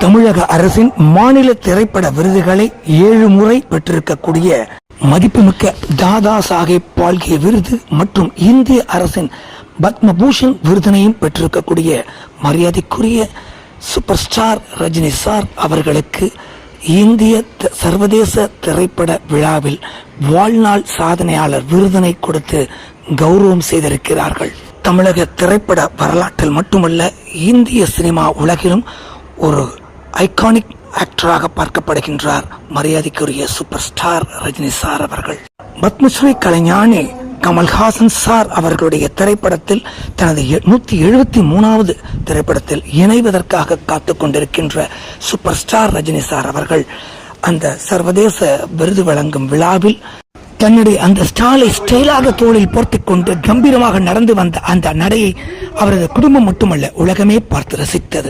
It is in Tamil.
தமிழக அரசின் மாநில திரைப்பட விருதுகளை ஏழு முறை பெற்றிருக்கக்கூடிய மதிப்புமிக்க தாதா சாஹேப் பால்கே விருது மற்றும் இந்திய அரசின் பத்மபூஷன் விருதினையும் பெற்றிருக்கக்கூடிய மரியாதைக்குரிய சூப்பர் ஸ்டார் ரஜினி சார் அவர்களுக்கு இந்திய த- சர்வதேச திரைப்பட விழாவில் வாழ்நாள் சாதனையாளர் விருதினை கொடுத்து கௌரவம் செய்திருக்கிறார்கள். தமிழக திரைப்பட வரலாற்றில் மட்டுமல்ல இந்திய சினிமா உலகிலும் ஒரு ஐகானிக் ஆக்டராக பார்க்கப்படுகின்றார் மரியாதைக்குரிய சூப்பர் ஸ்டார் ரஜினி சார் அவர்கள். பத்மஸ்ரீ கலைஞானி கமல்ஹாசன் சார் அவர்களுடைய திரைப்படத்தில் தனது நூத்தி எழுபத்தி மூணாவது திரைப்படத்தில் இணைவதற்காக காத்து கொண்டிருக்கின்ற சூப்பர் ஸ்டார் ரஜினி சார் அவர்கள் அந்த சர்வதேச விருது வழங்கும் விழாவில் தன்னுடைய அந்த ஸ்டாலை ஸ்டைலாக தோளில் போர்த்தி கொண்டு கம்பீரமாக நடந்து வந்த அந்த நடையை அவரது குடும்பம் மட்டுமல்ல உலகமே பார்த்து ரசித்தது.